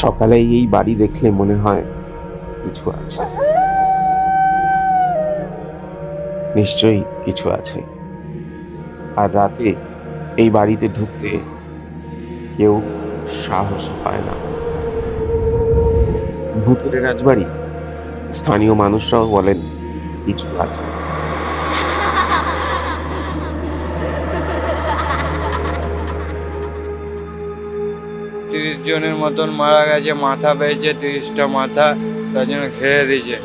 সকালে এই বাড়ি দেখলে মনে হয় কিছু আছে। নিশ্চয়ই কিছু আছে। আর রাতে এই বাড়িতে ঢুকতে কেউ সাহস পায় না। ভূতের রাজবাড়ি, স্থানীয় মানুষরাও বলেন কিছু আছে। তিরিশ জনের মতন মারা গেছে, মাথা পেয়েছে তিরিশটা মাথা, তার জন্য ঘিরে দিয়েছে।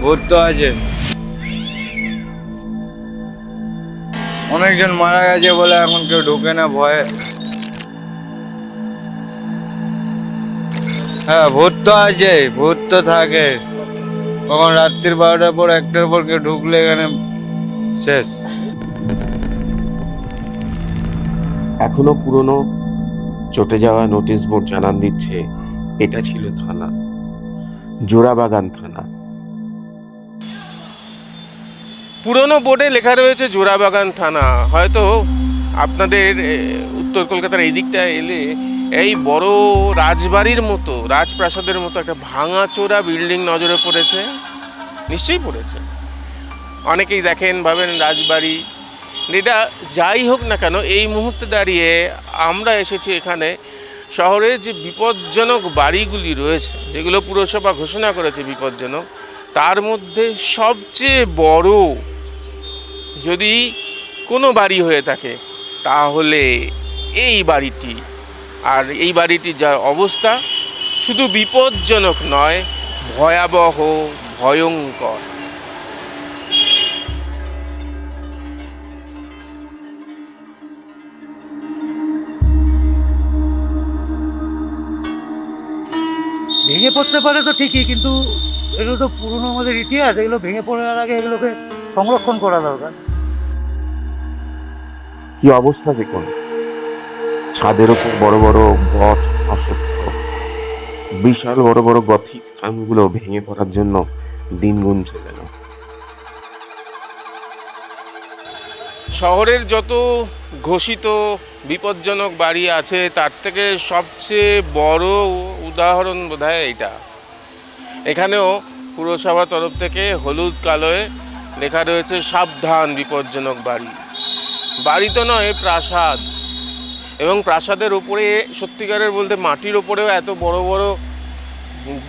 ভূত তো আছে। অনেকজন মারা গেছে বলে এখন কেউ ঢুকে না, ভয়ে। হ্যাঁ ভূত তো আছে, ভূত তো থাকে। কখন রাত্রির বারোটার পর, একটার পর কেউ ঢুকলে এখানে শেষ। এখনও পুরনো চটে যাওয়া নোটিশ বোর্ড জানান দিচ্ছে, এটা ছিল থানা, জোড়াবাগান থানা। পুরনো বোর্ডে লেখা রয়েছে জোড়াবাগান থানা। হয়তো আপনাদের উত্তর কলকাতার এই দিকটা এলে এই বড় রাজবাড়ির মতো, রাজপ্রাসাদের মতো একটা ভাঙাচোরা বিল্ডিং নজরে পড়েছে। নিশ্চয়ই পড়েছে। অনেকেই দেখেন, ভাবেন রাজবাড়ি এটা যাই হোক না কেন, এই মুহূর্তে দাঁড়িয়ে আমরা এসেছি এখানে শহরের যে বিপজ্জনক বাড়িগুলি রয়েছে, যেগুলো পুরসভা ঘোষণা করেছে বিপজ্জনক, তার মধ্যে সবচেয়ে বড় যদি কোনো বাড়ি হয়ে থাকে, তাহলে এই বাড়িটি। আর এই বাড়িটির যা অবস্থা, শুধু বিপজ্জনক নয়, ভয়াবহ, ভয়ঙ্কর। পড়তে পারে তো ঠিকই কিন্তু এগুলো তো পুরনো আমাদের ইতিহাস এগুলো ভেঙে পড়ার আগে এগুলোকে সংরক্ষণ করা দরকার। কি অবস্থা দেখুন? ছাদের ওপর বড় বড় বট অশ্বত্থ বিশাল বড় বড় গথিক থামগুলো ভেঙে পড়ার জন্য দিন গুনছে যেন শহরের যত ঘোষিত বিপজ্জনক বাড়ি আছে তার থেকে সবচেয়ে বড় উদাহরণ বোধহয় এইটা। এখানেও পুরসভা তরফ থেকে হলুদ কালোয় লেখা রয়েছে, সাবধান, বিপজ্জনক বাড়ি। বাড়ি তো নয়, প্রাসাদ। এবং প্রাসাদের উপরে, সত্যিকারের বলতে মাটির ওপরেও এত বড় বড়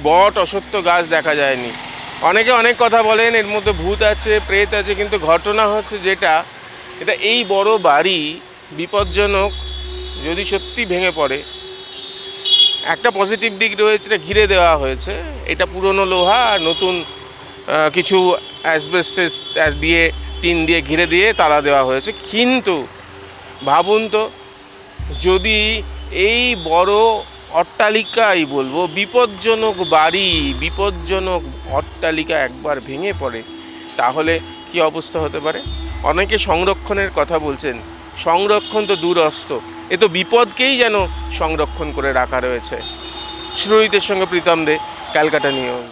বট, অসত্য গাছ দেখা যায়নি। অনেকে অনেক কথা বলেন, এর মধ্যে ভূত আছে, প্রেত আছে, কিন্তু ঘটনা হচ্ছে যেটা, এটা এই বড় বাড়ি বিপজ্জনক যদি সত্যি ভেঙে পড়ে একটা পজিটিভ দিক রয়েছে এটা ঘিরে দেওয়া হয়েছে। এটা পুরনো লোহা আর নতুন কিছু অ্যাসবেস্টেস দিয়ে, টিন দিয়ে ঘিরে দিয়ে তালা দেওয়া হয়েছে। কিন্তু ভাবুন তো, যদি এই বড় অট্টালিকাই বলব, বিপজ্জনক বাড়ি, বিপজ্জনক অট্টালিকা একবার ভেঙে পড়ে, তাহলে কি অবস্থা হতে পারে? অনেকে সংরক্ষণের কথা বলছেন, সংরক্ষণ তো দূরস্থ এ তো বিপদকেই যেন সংরক্ষণ করে রাখা রয়েছে। সুরহিতের সঙ্গে প্রীতম দে ক্যালকাটা নিউজ।